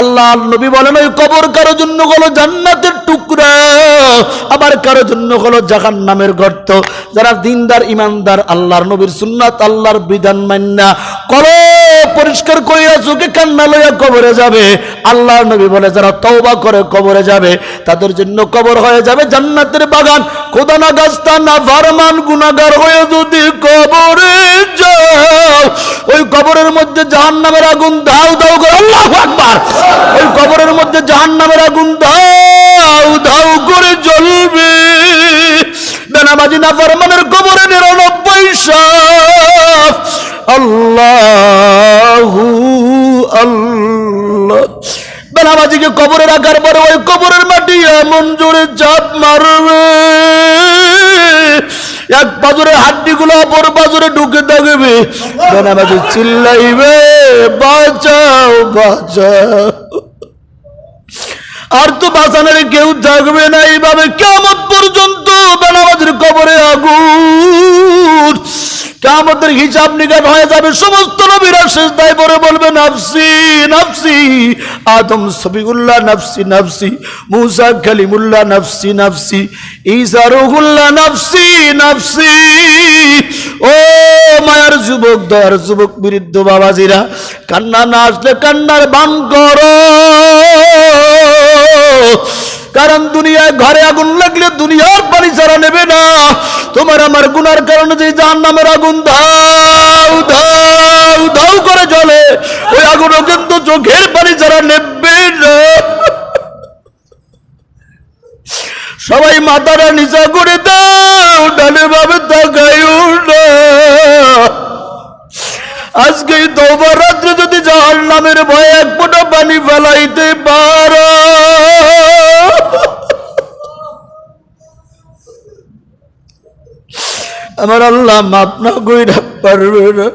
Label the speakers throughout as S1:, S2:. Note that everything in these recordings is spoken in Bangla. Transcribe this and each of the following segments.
S1: আল্লাহ নবী বলেন, ওই কবর কারোর জন্য হলো জান্নাতের টুকরা, আবার কারোর জন্য হলো জাহান নামের গর্ত। যারা দিনদার, ইমানদার, আল্লাহর নবীর সুন্নাত, আল্লাহর বিধান মান্না করো পরিষ্কার করিয়া চোখে কান্না লইয়া কবরে যাবে। আল্লাহ নবী বলে, যারা তওবা করে কবরে যাবে, তাদের জন্য কবর হয়ে যাবে জান্নাতের বাগান। খোদা না গাছটা না ফারমান গুনাগার হয়ে যদি কবরে যাও, ওই কবরের মধ্যে জাহান নামের আগুন দাও দাও করে আল্লাহ আকবার। ওই কবরের মধ্যে জাহান নামের আগুন দাও দাও করে জ্বলবে। বেনামাজি না ফরমানের কবরে নিরানব্বই সাপ আল্লাহু আল্লাহ। বেনামাজিকে কবরে রাখার পরে ওই কবরের মাটি এমন জোরে চাপ মারবে। এক পাজরে হাড্ডি গুলো অপর পাজরে ঢুকে থাকবে। বেনামাজি চিল্লাইবে, বাঁচাও বাঁচাও। আর তো বাঁচানোর কেউ থাকবে না এইভাবে। কেমন পর্যন্ত বেনামাজের কবরে আগুন। কামতের হিসাব নিকাট হয়ে যাবে, সমস্ত নবীরা শেষ দায় পরে বলবে, নাফসি নাফসি, আদম সবিউল্লাহ নাফসি নাফসি, মুসা কালিমুল্লাহ, নাফসি নাফসি, ঈসা রুহুল্লাহ, নাফসি নাফসি। ও মায়ার যুবক, দয়ার যুবক বিরুদ্ধ বাবাজিরা, কান্না না আসলে কান্নার বান করো। কারণ দুনিয়ায় ঘরে আগুন লাগলে দুনিয়ার পানি ছাড়া নেবে না। তোমার আমার গুনার কারণে যে জাহান নামের আগুন ধাও ধাও ধাও করে চলে ওই আগুনও কিন্তু চোখের পানি ছাড়া নেবে না। সবাই মাথাটা নিচা করে দাও, ডানে ভাবে তাকাইও না। আজকে এই রাত্রে যদি জাহান নামের ভয়ে এক ফোঁটা পানি ফেলাইতে পারো। আমার আল্লাহ মাপ না কইরা পারবে না।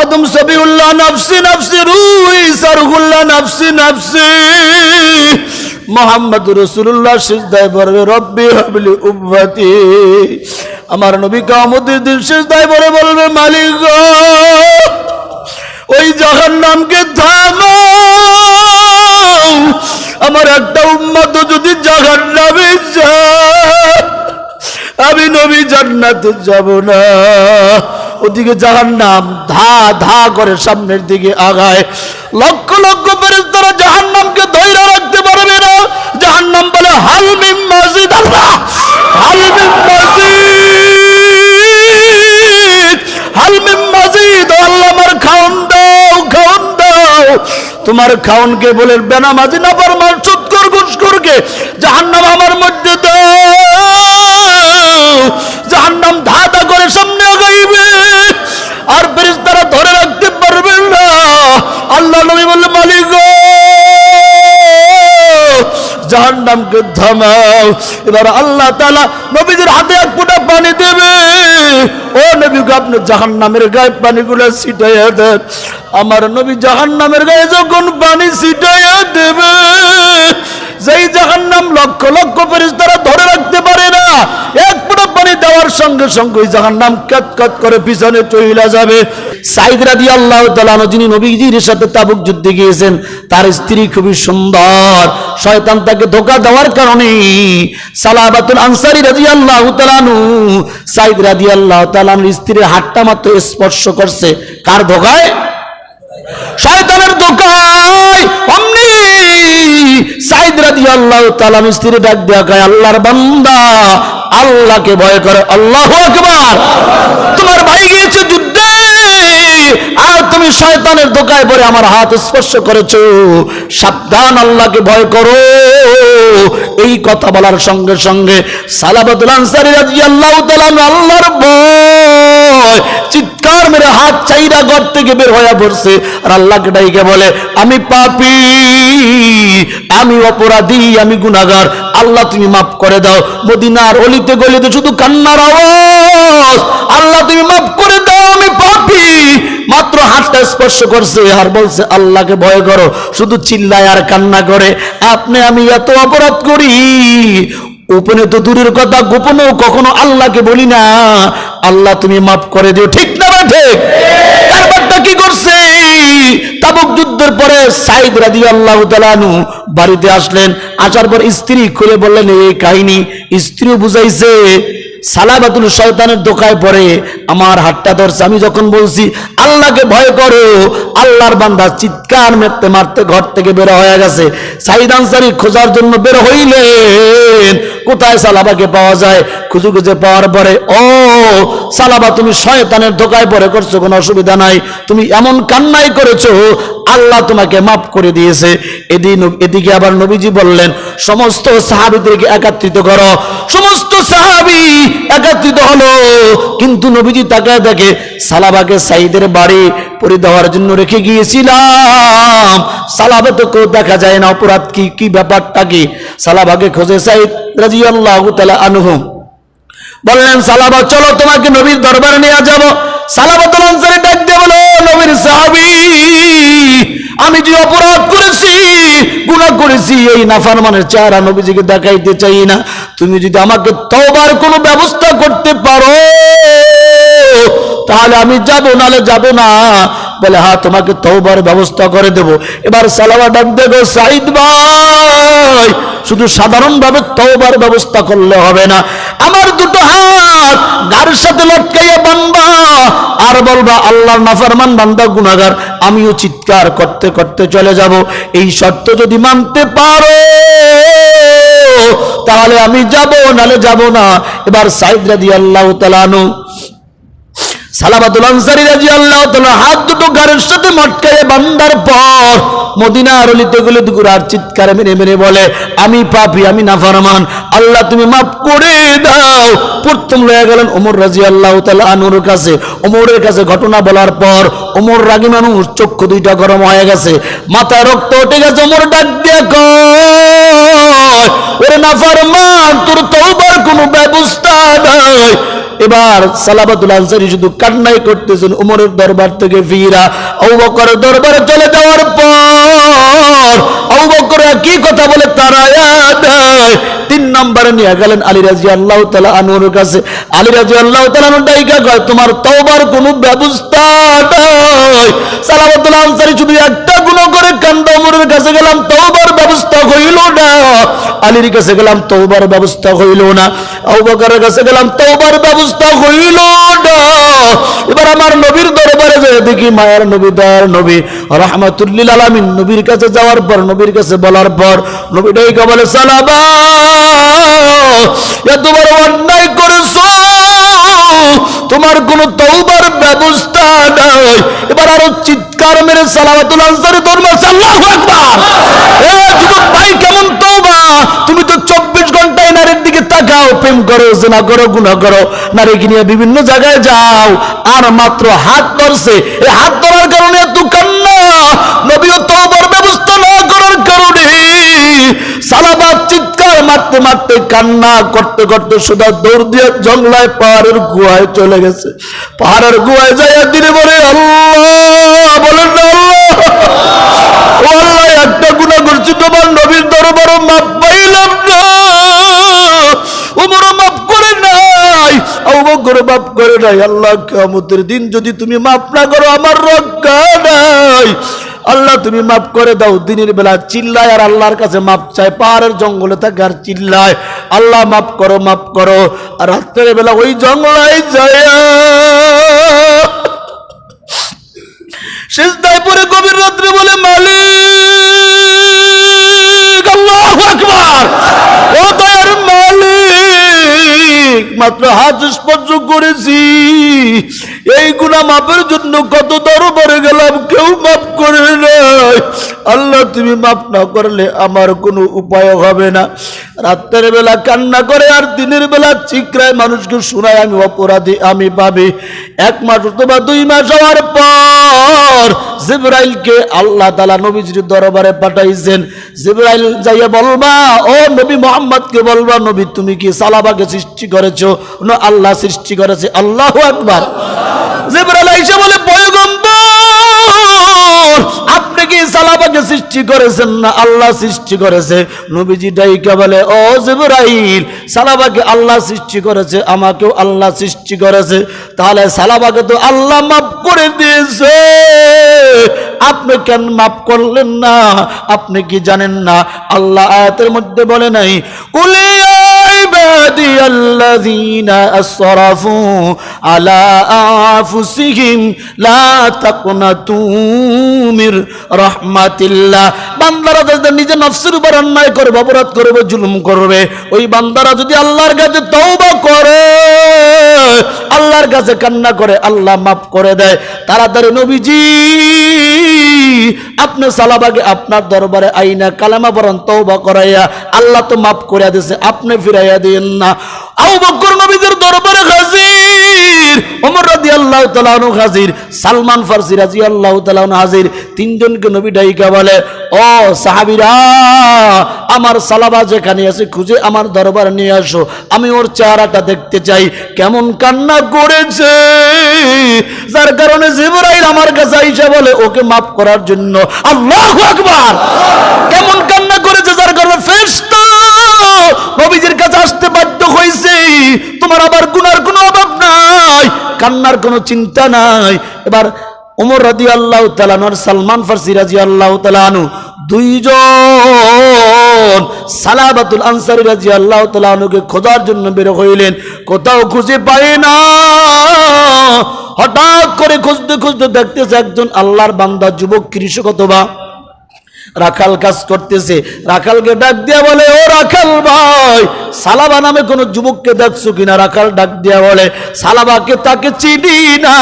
S1: আদম সবিউল্লাহ নাফসি নাফসি, রুই, সারহুল্লাহ নাফসি নাফসি। মোহাম্মদ রসুল্লাহ সিজদায় পড়বে রব্বি হাবলি উম্মতি। আমার নবী কামতের দিন সিজদায় পড়ে বলবে, মালিক ওই জাহান নামকে থামাও। আমার একটা উম্মত যদি জাহান নামে যায়, আমি নবী জান্নাতে যাব না। ওদিকে জাহান নাম ধা ধা করে সামনের দিকে আগায়। লক্ষ লক্ষ ফেরেশতারা জাহান নামকে ধৈর্য রাখতে পারবে না। জাহান নাম বলে হালমিম মসজিদ আল্লাহ হালমিম মসজিদ হালমিম মসজিদ আল্লাহ আমার খাওন দাও খাওন দাও। তোমার খাওনকে বলে, বেনামাজি না পারমার সুৎকর ঘুষকরকে জাহান্নাম আমার মধ্যে দাও। জাহান্নাম জাহান্নামকে থামাও এবার আল্লাহ নবীদের হাতে এক ফোঁটা পানি দেবে। ও আপনি জাহান্নামের গায়ে পানিগুলো ছিটাইয়া দেন। আমার নবী জাহান্নামের গায়ে যখন পানি ছিটাইয়া দেবে, যেই জাহান্নাম লক্ষ লক্ষ ফেরেশতারা ধরে রাখতে পারে না, এক ফোঁটা পানি দেওয়ার সঙ্গে সঙ্গে ওই জাহান্নাম কাত কাত করে পিছনে চইলা যাবে। সাইদ রাদি আল্লাহ তালানো যিনি নবীজির সাথে তাবুক যুদ্ধে গিয়েছেন, তার স্ত্রী খুবই সুন্দর। শয়তান তাকে ধোকা দেওয়ার কারণে সালাবাতুল আনসারি রাজি আল্লাহ তালানু সাইদ রাদি আল্লাহ তালানুর স্ত্রীর হাতটা মাত্র স্পর্শ করছে। কার ধোকায়? শয়তানের দোকায় অমনি সাইদ রাদি আল্লাহ তালাম স্ত্রী ডাক দেয়া গায় আল্লাহর বান্দা, আল্লাহকে ভয় করে। আল্লাহ আকবার! তোমার ভাই গিয়েছে যুদ্ধে। আর তুমি শয়তানের দোকায় পরে আমার হাত স্পর্শ করেছ। সাবধান আল্লাহকে ভয় করো। এই কথা বলার সঙ্গে সঙ্গে সালাবাদ আল্লাহ আল্লাহর ভয় চিৎকার মেরে হাত চাইরা ঘর থেকে বের হয়ে পড়ছে। আর আল্লাহকে ডাইকে বলে, আমি পাপী, আমি অপরাধী, আমি গুনাহগার। আল্লাহ তুমি মাফ করে দাও। মদিনার অলিতে গলিতে শুধু কান্নার আওয়াজ। আল্লাহ তুমি মাফ করে দাও, আমি পাপী। মাত্র হাতটা স্পর্শ করছে আর বলছে, আল্লাহকে ভয় করো, শুধু চিল্লায় আর কান্না করে। আপনি আমি এত অপরাধ করি গোপনে তো দূরের কথা গোপনেও কখনো আল্লাহকে বলি না। আল্লাহ তুমি মাফ করে দিও, ঠিক না বা ঠিক। কারবারটা কি করছে? তাবুক যুদ্ধের পরে সাইদ রাজি আল্লাহ বাড়িতে আসলেন। আসার পর স্ত্রী খুলে বললেন, এই কাহিনী স্ত্রী বুঝাইছে। সালাবাতুল শয়তানের দোকায় পড়ে, আমার হাতটা ধরছে। আমি যখন বলছি, আল্লাহকে ভয় করো, আল্লাহর বান্দা চিৎকার মারতে মারতে ঘর থেকে বের হয়ে গেছে। সাইদ আনসারি খোঁজার জন্য বের হইলেন। কোথায় সালাবাকে পাওয়া যায়? খুঁজে খুঁজে পাওয়ার পরে, ও, সালাবা, তুমি শয়তানের দোকায় পড়ে করছ, কোনো অসুবিধা নাই। তুমি এমন কান্নাই করেছ, আল্লাহ তোমাকে মাফ করে দিয়েছে। এদিন এদিকে আবার নবীজি বললেন, সমস্ত সাহাবিদেরকে একত্রিত করো। সমস্ত সাহাবি একত্রিত হলো। কিন্তু নবীজি তাকায় দেখে, সালাবাকে সাইদের বাড়ি পরি দেওয়ার জন্য রেখে গিয়েছিলাম। সালাবে তো কেউ দেখা যায় না, অপরাধ কি কি ব্যাপারটা কি? সালাবাকে খোঁজে সাইদ বললেন সালাবা চলো, তোমাকে নবীর দরবারে নিয়ে বলো, নবীর আমি যে অপরাধ করেছি, গুনাহ করেছি, এই নাফরমানের চেহারা নবীজিকে দেখাইতে চাই না। তুমি যদি আমাকে তওবার কোনো ব্যবস্থা করতে পারো, তাহলে আমি যাব, নালে যাব না। বলে হ্যাঁ তোমাকে তওবার ব্যবস্থা করে দেব। এবার সালাবা ডাক দেবো সাইদ ভাই, শুধু সাধারণভাবে তওবার ব্যবস্থা করলে হবে না। আমার দুটো হাত গার সাথে লটকাইয়া বানবা? আর বলবা আল্লাহ নাফারমান বান্দা গুনাগার আমিও চিৎকার করতে করতে চলে যাব। এই শর্ত যদি মানতে পারো, তাহলে আমি যাব, নালে যাব না। এবার সাইদ রাদি আল্লাহ তালানু সালাবাতুল আনসারী রাদিয়াল্লাহু তাআলা হাত দুটো গাড়ির সাথে মটকায়ে বান্দার পর মদিনার অলিতে গলে দুকুরার চিৎকার মেরে মেরে বলে, আমি পাপী, আমি নাফরমান, আল্লাহ তুমি মাফ করে দাও। প্রথম লয়ে গেলেন ওমর রাদিয়াল্লাহু তাআলা আনুর কাছে। ওমরের কাছে ঘটনা বলার পর ওমর রাগী মানুষ, চক্ষু দুইটা গরম হয়ে গেছে, মাথায় রক্ত উঠে গেছে, ওমর, ডাক দিয়ে কয়, ওরে নাফরমান, তোর তওবার কোনো ব্যবস্থা নাই। এবার সালাবাতুল আনসারি শুধু কান্নাই করতেছেন উমরের দরবার থেকে ফিরা অবকর বকরের দরবারে চলে যাওয়ার পর আবু বকর কি কথা বলে তারা তিন নম্বরে নিয়ে গেলেন আলী রাজি আল্লাহ তালা আনুর কাছে। আলী রাজি আল্লাহ তালা ডাইকা কয়, তোমার তওবার কোনো ব্যবস্থা নাই। সালাবাতুল আনসারি শুধু একটা গুণ করে কাছে গেলাম, তওবার ব্যবস্থা হইল না। আলীর কাছে গেলাম, তওবার ব্যবস্থা হইল না। আবু কাছে গেলাম ব্যবস্থা হইল না। আমার নবীর দরবারে যায় দেখি মায়ের নবী, দয়ার নবী। রহমাতুল্লিল আলামিন নবীর কাছে যাওয়ার পর, নবীর কাছে বলার পর, নবী ডাইকা বলে সালাবা বড় অন্যায় করেছ। তোমার কোনো তৌবার ব্যবস্থা নাই। এবার আরও চিৎকার মেরে সালাবাতুল আনসারি দরবার আল্লাহু আকবার! এ, যুবক ভাই, কেমন তওবা তুমি তো চব্বিশ ঘন্টায় তাকাও প্রেম করো, জেনা করো গুনাহ করো নারীকে নিয়ে বিভিন্ন জায়গায় যাও। আর মাত্র হাত ধরছে। এই হাত ধরার কারণে এত কান্না। নবীও তওবার ব্যবস্থা না করার কারণে সালাবাদ চিৎকার মারতে মারতে কান্না করতে করতে সোজা দৌড় দিয়ে জঙ্গলায় পাহাড়ের গুহায় চলে গেছে। পাহাড়ের গুহায় যাই দিনে বলে, আল্লাহ, বলেন আল্লাহ। একটা গুণা করছি, তোমার নবীর দরবারও মাপ পাইলাম না ওমরও মাপ করে নাই অবকর মাপ করে নাই। আল্লাহ কামতের দিন যদি তুমি মাপ না করো, আমার রক্ষা নাই। আল্লাহ তুমি মাফ করে দাও, দিনের বেলা চিল্লায় আর আল্লাহর কাছে মাপ চায়। পাহাড়ের জঙ্গলে থাকে আর চিল্লায়। আল্লাহ মাফ করো মাফ করো। আর রাত্রের বেলা ওই জঙ্গলায় যায় পরে গভীর রাত্রে বলে, মালিক, আল্লাহ আকবার। মাত্র হাত স্পর্শ করেছি। এই গুণা মাপের জন্য কত দরবারে গেলাম, কেউ মাফ করে নাই। আল্লাহ, তুমি মাফ না করলে আমার কোনো উপায় হবে না। রাত্রের বেলা কান্না করে আর দিনের বেলা চিকরায় মানুষকে শোনায় আমি অপরাধী, আমি পাবি এক মাস অথবা দুই মাস হওয়ার পর জিব্রাইলকে আল্লাহ তালা নবীজির দরবারে পাঠাইছেন। জিব্রাইল যাইয়া বলবা, ও নবী মোহাম্মদকে বলবা, নবী তুমি কি সালাবাকে সৃষ্টি করেছ? না, আল্লাহ সৃষ্টি করেছে। আল্লাহ আকবার। জিব্রাইল এসে বলে, পয়গম্বর সৃষ্টি করেছেন না, আল্লাহ সৃষ্টি করেছে। নবীজি ডাইকা বলে, ও জিবরাইল, সালাবাকে আল্লাহ সৃষ্টি করেছে, আমাকেও আল্লাহ সৃষ্টি করেছে। তাহলে সালাবাকে তো আল্লাহ মাফ করে দিয়েছে। আপনি কেন মাফ করলেন না? আপনি কি জানেন না? আল্লাহ আয়াতের মধ্যে বলে নাই কুলিয়া عبادي الذين أسرفوا على أنفسهم لا تقنطوا من رحمة الله বান্দারা যদি নিজে নফসের উপর অন্যায় করবে অপরাধ করবে জুলুম করবে ওই বান্দারা যদি আল্লাহর কাছে তওবা করে আল্লাহর কাছে কান্না করে আল্লাহ মাফ করে দেয় তাড়াতাড়ি নবীজি আপনি সালাবাগে আপনার দরবারে আইনা কালামা বরণ তওবা করাইয়া আল্লাহ তো মাফ করে দিয়েছে আপনি ফিরাইয়া দিন না। আবু বকর নবীদের দরবারে হাজির, ওমর হাজির, সালমান হাজির, তিনজনকে নবী ডাইকা বলে, ও আমার সালাবা যেখানে আছে, খুঁজে আমার দরবারে নিয়ে আসো। আমি ওর চেহারাটা দেখতে চাই। কেমন কান্না করেছে। যার কারণে জিবরাইল আমার কাছে আইসা বলে, ওকে মাফ করার জন্য। আল্লাহু আকবার। কেমন কান্না করেছে, যার কারণে ফেরেশতা নবীজির কাছে আসতে বাধ্য হয়েছে। তোমার আবার গুনার কোনো অভাব নাই, কান্নার কোনো চিন্তা নাই। এবার ওমর রাজি আল্লাহ তালানোর সালমান ফার্সি রাজি আল্লাহ তালানু দুইজন সালাবাতুল আনসারি রাজি আল্লাহ তালানুকে খোঁজার জন্য বের হইলেন। কোথাও খুঁজে পায় না। হঠাৎ করে খুঁজতে খুঁজতে দেখতেছে একজন আল্লাহর বান্দা, যুবক, কৃষক অথবা রাখাল কাজ করতেছে। রাখালকে ডাক দিয়া বলে, ও রাখাল ভাই, সালাবা নামে কোন যুবককে দেখছ কিনা? রাখাল ডাক দিয়া বলে, সালাবাকে তাকে চিনি না।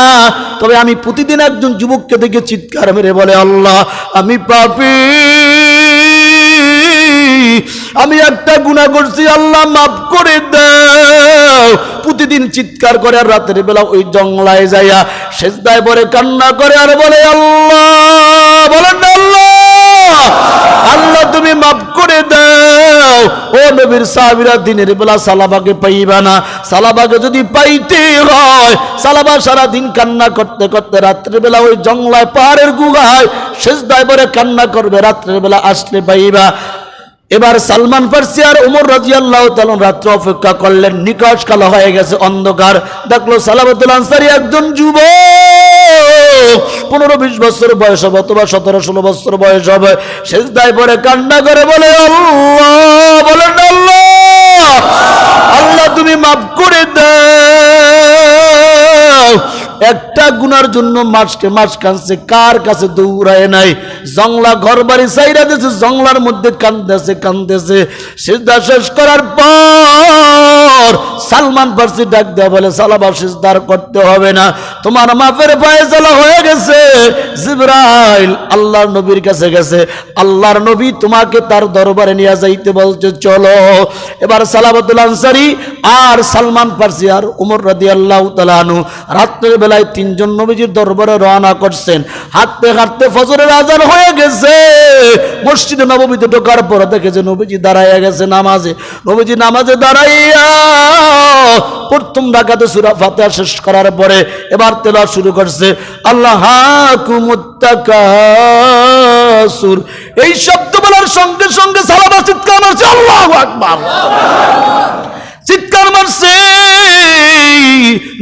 S1: তবে আমি প্রতিদিন একজন যুবককে দেখে চিৎকার মেরে বলে, আল্লাহ, আমি পাপি। আমি একটা গুণা করছি, আল্লাহ মাফ করে দাও। প্রতিদিন চিৎকার করে আর রাতের বেলা ওই জঙ্গলায় যাইয়া সেজদায় পরে কান্না করে আর বলে, আল্লাহ, বলেন না আল্লাহ তুমি মাফ করে দাও। ও নবীর সাহাবীরা, দিনের বেলা সালাবাকে পাইবা না। সালাবাকে যদি পাইতে হয়, সালাবা সারা দিন কান্না করতে করতে রাত্রিবেলা ওই জঙ্গলায় পাহাড়ের গুহায় শেষদায় পরে কান্না করবে, রাত্রের বেলা আসলে পাইবা। এবার সালমান ফার্সি আর উমর রাজিয়াল্লাহ তালন রাত্র অপেক্ষা করলেন, নিকশ কালো হয়ে গেছে অন্ধকার। দেখল সালাবতুল আনসারি একজন যুব পনেরো বিশ বছর বয়স হবে অথবা সতেরো ষোলো বছর বয়স হবে। শেষ দায় পরে কান্না করে বলে বলেন আল্লাহ আল্লাহ তুমি মাফ করে দাও। একটা গুনার জন্য মাসকে মাস কানছে কার কাছে দৌড়ায় নাই? জংলা ঘর বাড়ি সাইরা দিয়েছে, জংলার মধ্যে কান্দেছে কান্দেছে। সিদ্ধা শেষ করার পর সালমান ফার্সি ডাক দেয়া বলে সালাবা সিজদার করতে হবে না। তোমার মাফের ফয়সালা হয়ে গেছে। জিব্রাইল আল্লাহর নবীর কাছে গেছে। আল্লাহর নবী তোমাকে তার দরবারে নিয়ে যাইতে বলছে, চলো। এবার সালাবাতুল আনসারি আর সালমান ফার্সি আর উমর রাদি আল্লাহ তালানু রাত্রের বেলায় তিনজন নবীজির দরবারে রওনা করছেন। হাঁটতে হাঁটতে ফজরের আজান হয়ে গেছে। মসজিদে নবমীতে ঢোকার পর দেখে যে নবীজি দাঁড়াইয়া গেছে নামাজে। নবীজি নামাজে দাঁড়াইয়া প্রথম ডাকাতে সুরা ফাতে শেষ করার পরে এবার তেলা শুরু করছে। আল্লাহ কুমুত্তাকাসুর এই শব্দ বলার সঙ্গে সঙ্গে সালাবা চিৎকার মারছে। আল্লাহ আকবার। চিৎকার মারছে।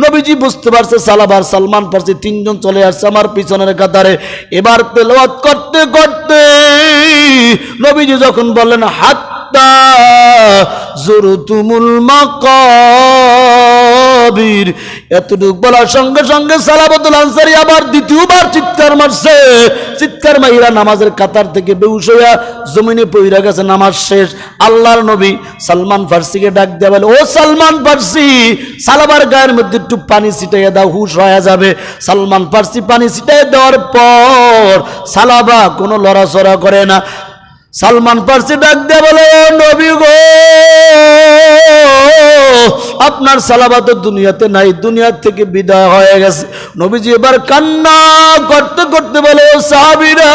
S1: নবীজি বুঝতে পারছে সালাবার সালমান পারছে, তিনজন চলে আসছে আমার পিছনের কাতারে এবার তেলাওয়াত করতে করতে নবীজি যখন বললেন, হাত্তা জুরুতুমুল মাকাবির এতটুক বলার সঙ্গে সঙ্গে সালাবতুল আনসারি আবার দ্বিতীয়বার চিৎকার মারছে। চিৎকার মাইরা নামাজের কাতার থেকে বেউস হইয়া জমিনে পইরা গেছে, নামাজ শেষ। আল্লাহর নবী সালমান ফার্সিকে ডাক দেয়া বলে, ও সালমান ফার্সি, সালাবার গায়ের মধ্যে একটু পানি ছিটাইয়া দাও, হুশ হয়ে যাবে। সালমান ফার্সি পানি ছিটাই দেওয়ার পর সালাবা কোনো লড়াচড়া করে না। সালমান পার্সি ডাক দেয়া বলে নবী গো, আপনার সালাবা তো দুনিয়াতে নাই, দুনিয়ার থেকে বিদায় হয়ে গেছে। নবীজি এবার কান্না করতে করতে বলে, "ও সাহাবীরা,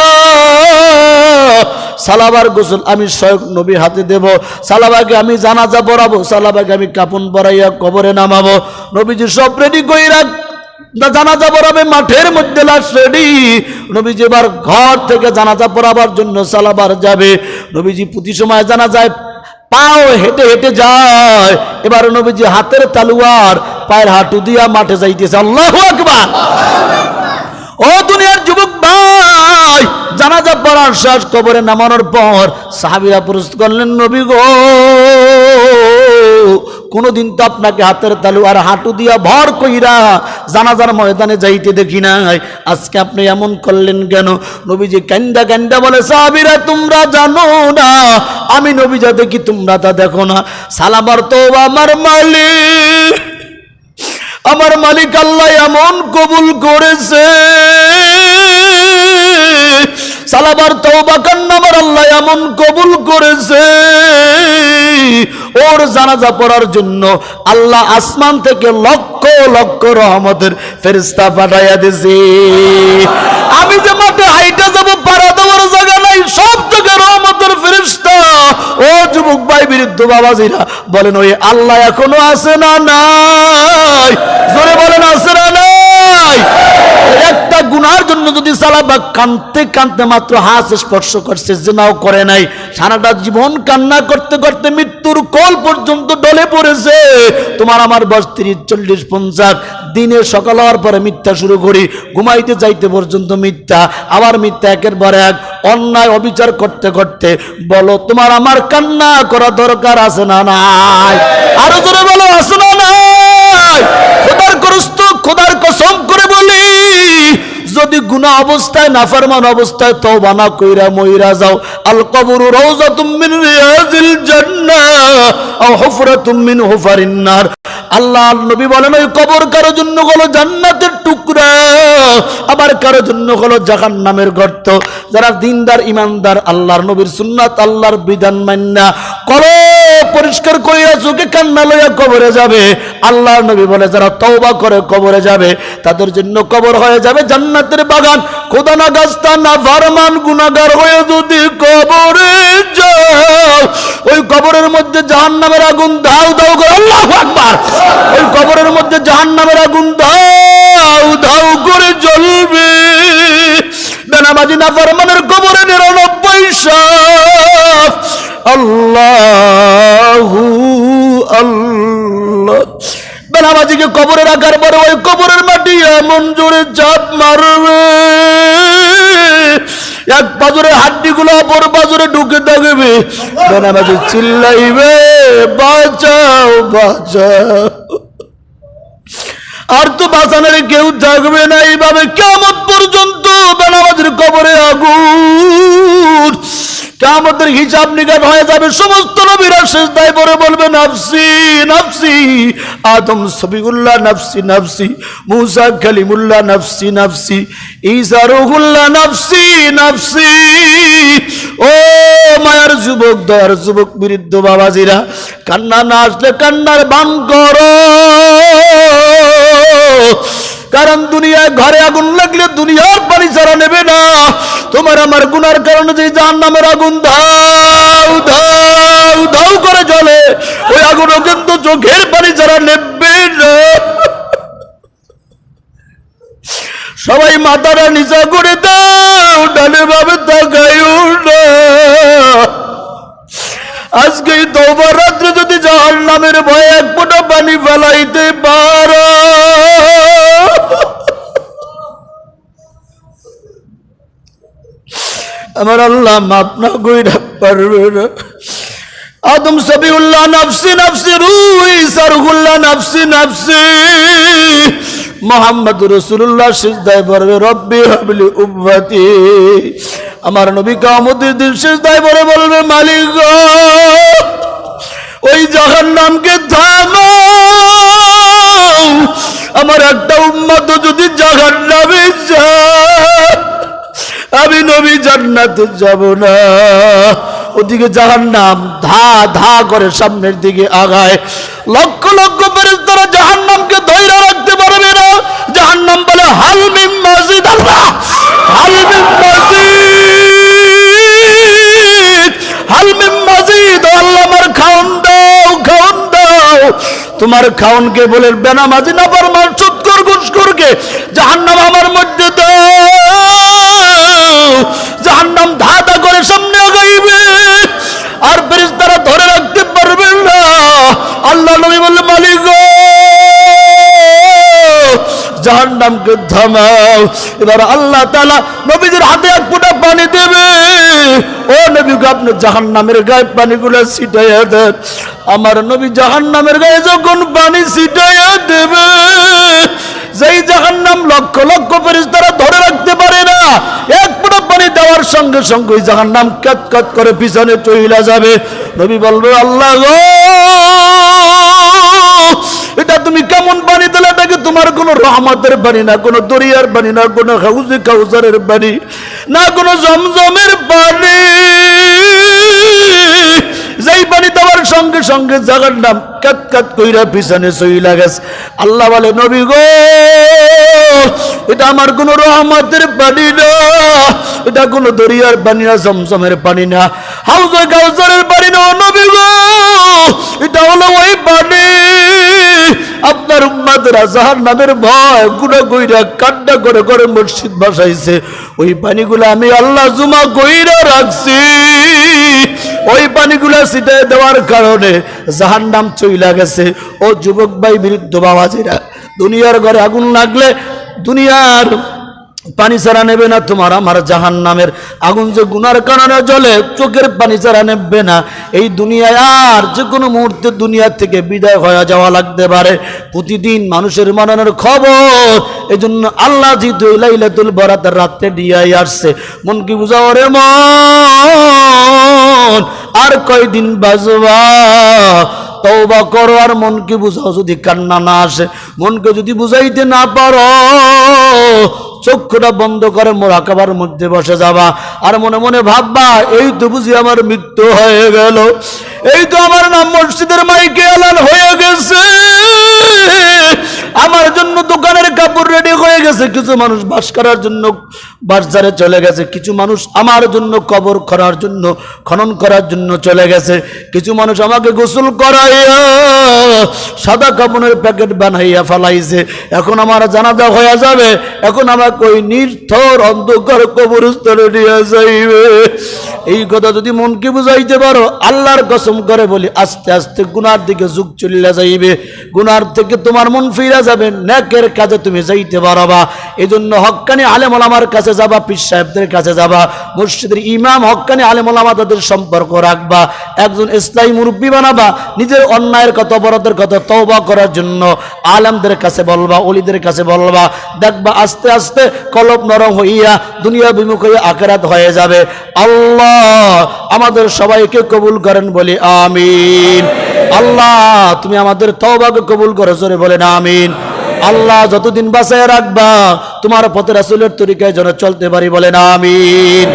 S1: সালাবার গোসল আমি স্বয়ং নবী হাতে দেব, সালাবাকে আমি জানাজা পড়াবো, সালাবাকে আমি কাপন পরাইয়া কবরে নামাবো। নবীজি সব রেডি করে রাখ জানাজা পড়াবে মাঠের মধ্যে লাশ রেডি। নবীজি এবার ঘর থেকে জানাজা পড়াবার জন্য সালাবার যাবে। নবীজি প্রতি সময় জানা যায় পাও হেঁটে হেঁটে যায়। এবার নবীজি হাতের তালুয়ার পায়ের হাঁটু দিয়া মাঠে যাইতেছে। আল্লাহ আকবার! ও দুনিয়ার যুবক ভাই, জানাজা পড়ার শেষ কবরে নামানোর পর সাহাবিরা প্রস্তুত করলেন, নবী গো কোনদিন তো আপনাকে হাতের তালু আর হাঁটু দিয়া ভর কইরা জানাজার ময়দানে যাইতে দেখি নাই। আজকে আপনি এমন করলেন কেন? নবীজি কান্দা কান্দা বলে, সাহাবিরা, তোমরা জানো না। আমি নবী যা দেখি তোমরা তা দেখো না। সালামার তো আমার মালিক। আমার মালিক আল্লাহ এমন কবুল করেছে। সালাবার তওবা কান্না আমার আল্লাহ এমন কবুল করেছে। ওর জানাজা পড়ার জন্য আল্লাহ আসমান থেকে লক্ষ লক্ষ রহমতের ফেরিস্তা পাঠাইয়া দিছে আমি যে মাঠে হাইটা যাব, পাড়া দেওয়ার জায়গা নাই, সব থেকে রহমতের ফেরিস্তা ও যুবক ভাই বিরুদ্ধ বাবাজিরা, বলেন, ওই আল্লাহ এখনও আছে না নাই? জোরে বলেন, আছে না নাই? একটা গুনার জন্য যদি সালাবা কানতে কানতে মাত্র হাস স্পর্শ করছে, জেনাও করে নাই। সারাটা জীবন কান্না করতে করতে মৃত্যুর কল পর্যন্ত ডলে পড়েছে। তোমার আমার বয়স তিরিশ, চল্লিশ, পঞ্চাশ। দিনে সকাল হওয়ার পরে মিথ্যা শুরু করি, ঘুমাইতে যাইতে পর্যন্ত মিথ্যা। আবার মিথ্যা একের পর এক, অন্যায় অবিচার করতে করতে বলো, তোমার আমার কান্না করা দরকার আছে না নাই? আরও জোরে বলো, আছে না নাই? খোদার করস্ত খোদার কসম যদি গুনা অবস্থায়, নাফরমান অবস্থায় তওবা না কইরা মইরা যাও। আল কবরু আল্লাহ নবী বলেন, ওই কবর কারও জন্য হলো জান্নাতের টুকরা, আবার কারও জন্য হলো জাহান্নামের গর্ত। যারা দিনদার ইমানদার আল্লাহর নবীর সুন্নাত, আল্লাহর বিধান মান্না কলো পরিষ্কার কইরা চোখে কান্না লইয়া কবরে যাবে। আল্লাহর নবী বলে, যারা তওবা করে কবরে যাবে, তাদের জন্য কবর হয়ে যাবে জান্নাতের বাগান। খোদা না গাছটা, না ফারমান গুনাগার হয়ে যদি কবরে যাও, ওই কবরের মধ্যে জাহান্নামের আগুন দাও দাও করে আল্লাহু আকবার। ওই কবরের মধ্যে জাহান্নামের আগুন দাও দাও করে জ্বলবে। বেনামাজি না ফারমানের কবরে নিরানব্বই এমন জোরে চাপ মারবে। এক পাজরে হাড্ডি গুলো অপর পাজরে ঢুকে থাকবে। বেনামাজি চিল্লাইবে, বাঁচাও বাঁচাও। আর তো বাঁচানোর কেউ থাকবে না এইভাবে। কেমন পর্যন্ত বেনামাজির কবরে আগুন। কেমতের হিসাব নিকাশ হয়ে যাবে, সমস্ত নবীরা শেষ দায় পরে বলবে, নাফসি নাফসি, আদম সবিউল্লাহ নাফসি নাফসি, মুসা কালিমুল্লাহ, নাফসি নাফসি, ঈসা রুহুল্লাহ, নাফসি নাফসি। ও মায়ার যুবক, দয়ার যুবক বিরুদ্ধ বাবাজিরা, কান্না না আসলে কান্নার বান করো। কারণ দুনিয়ায় ঘরে আগুন লাগলে দুনিয়ার পানি ছাড়া নেবে না। তোমার আমার গুনার কারণে যে জাহান নামের আগুন ধাও ধাও ধাও করে জ্বলে, ওই আগুনও কিন্তু চোখের পানি ছাড়া নেবে না। সবাই মাথাটা নিচা করে দাও, ডানে ভাবে তাকাইও না। আজকে এই তওবার রাত্রে যদি জাহান নামের ভয়ে এক ফোঁটা পানি ফেলাইতে পারো। আমার আল্লাহ মাপ না কইরা পারবে না। আদম সবিউল্লাহ নাফসি নাফসি রুই, সারহুল্লাহ নাফসি নাফসি। মোহাম্মদ রসুল্লাহ সিজদায় পড়বে রব্বি হাবলি উম্মতি আমার নবী কামতের দিন সিজদায় পড়ে বলবে, মালিক ওই জাহান নামকে আমার একটা উম্মত যদি জাহান নামে আমি নবী জান্নাতে যাব না। ওদিকে জাহান নাম ধা ধা করে সামনের দিকে আগায়। লক্ষ লক্ষ ফেরেশতারা জাহান নামকে ধৈর্য রাখতে পারবে না। তোমার খাওনকে বলে বেনামাজি না পারমান সুৎকর ঘুষখোরকে জাহান্নাম আমার মধ্যে দাও। জাহান্নাম ধাঁধা করে সামনে আগাইবে, আর ফেরেশতারা ধরে রাখতে পারবে না। আল্লাহ নবী বললে মালিক জাহান্নামকে থামাও। এবার আল্লাহ তাআলা নবীদের হাতে এক ফোঁটা পানি দেবে। ও নবীকে আপনি জাহান্নামের গায়ে পানিগুলো ছিটাইয়া দেন। আমার নবী জাহান্নামের গায়ে যখন পানি ছিটাইয়া দেবে, যেই জাহান্নাম লক্ষ লক্ষ তারা ধরে রাখতে পারে না, এক ফোঁটা পানি দেওয়ার সঙ্গে সঙ্গে ওই জাহান্নাম কাত কাত করে পিছনে চইলা যাবে। নবী বলবে, আল্লাহ এটা তুমি কেমন পানি দিলে? এটাকে তোমার কোনো রহমতের পানি না, কোনো দরিয়ার পানি না, কোনো হাউজে কাউসারের পানি না, কোনো জমজমের পানি? যেই পানি দেওয়ার সঙ্গে সঙ্গে জাগার নাম কাত কাত কইরা পিছনে সইলা গেছে। আল্লাহ বলে, নবী গো, এটা আমার কোন রহমতের পানি না। এটা কোনো দরিয়ার পানি না, জমজমের পানি না। হাউজে কাউসারের পানি না, নবী গো, এটা হলো ওই পানি আপনার উম্মাদের জাহার নামের ভয়, গুণা গইরা কান্না করে করে মসজিদ বসাইছে। ওই পানিগুলো আমি আল্লাহ জুমা গইরা রাখছি। ওই পানিগুলো ছিটে দেওয়ার কারণে জাহান নাম চইলা গেছে। ও যুবক ভাই বিরুদ্ধ বাবাজিরা, দুনিয়ার ঘরে আগুন লাগলে দুনিয়ার পানি ছাড়া নেবে না, তোমার আমার জাহান নামের আগুন যে গুনার কারণে জ্বলে, চোখের পানি ছাড়া নেবে না, এই দুনিয়ায় আর যে কোনো মুহূর্তে দুনিয়া থেকে বিদায় হয়ে যাওয়া লাগতে পারে। প্রতিদিন মানুষের মরণের খবর এই জন্য আল্লাহ এই লাইলাতুল বরাতের রাত্রে দিয়াই আসছে। মন কি বুঝাও রে মন? আর কয়দিন বাজবা তওবা করো আর মনকে বুঝাও যদি কান্না না আসে। মনকে যদি বুঝাইতে না পারো চক্ষুটা বন্ধ করে মোরাকাবার মধ্যে বসে যাবা। আর মনে মনে ভাববা, এই তো বুঝি আমার মৃত্যু হয়ে গেল। এই তো আমার নাম মসজিদের মাইকে এলান হয়ে গেছে। আমার জন্য দোকানের কাপড় রেডি হয়ে গেছে। কিছু মানুষ বাস করার জন্য, বাজারে চলে গেছে। কিছু মানুষ আমার জন্য কবর করার জন্য, খনন করার জন্য চলে গেছে। কিছু মানুষ আমাকে গোসল করাইয়া সাদা কাপড়ের প্যাকেট বানাইয়া ফালাইছে। এখন আমার জানাজা হয়ে যাবে। এখন আমাকে ওই নির্থর অন্ধকার কবরস্থলে নিয়ে যাইবে। এই কথা যদি মনকে বুঝাইতে পারো, আল্লাহর কসম করে বলি, আস্তে আস্তে গুনার দিকে যুগ চলিয়া যাইবে। গুনার থেকে তোমার মন ফিরা যাবে, নেকের কাজে তুমি যাইতে পারবা। এই জন্য হক্কানি আলেমলামার কাছে যাবা, পীর সাহেবদের কাছে যাবা, মসজিদের ইমাম, হক্কানি আলেমলামা তাদের সম্পর্ক রাখবা, একজন ইসলামী মুরব্বী বানাবা, নিজের অন্যায়ের কত অপরাধের কত তওবা করার জন্য আলেমদের কাছে বলবা অলিদের কাছে বলবা, দেখবা আস্তে আস্তে কলব নরম হইয়া দুনিয়া বিমুখ হয়ে আখেরাত হয়ে যাবে। আল্লাহ আমাদের সবাইকে কবুল করেন বলি, আমিন। আল্লাহ, তুমি আমাদের তওবাকে কবুল করো, জোরে বলেন, আমিন। আল্লাহ, যতদিন বাঁচায় রাখবা, তোমার পথে রাসূলের তরিকায় যেন চলতে পারি, বলেন, আমিন।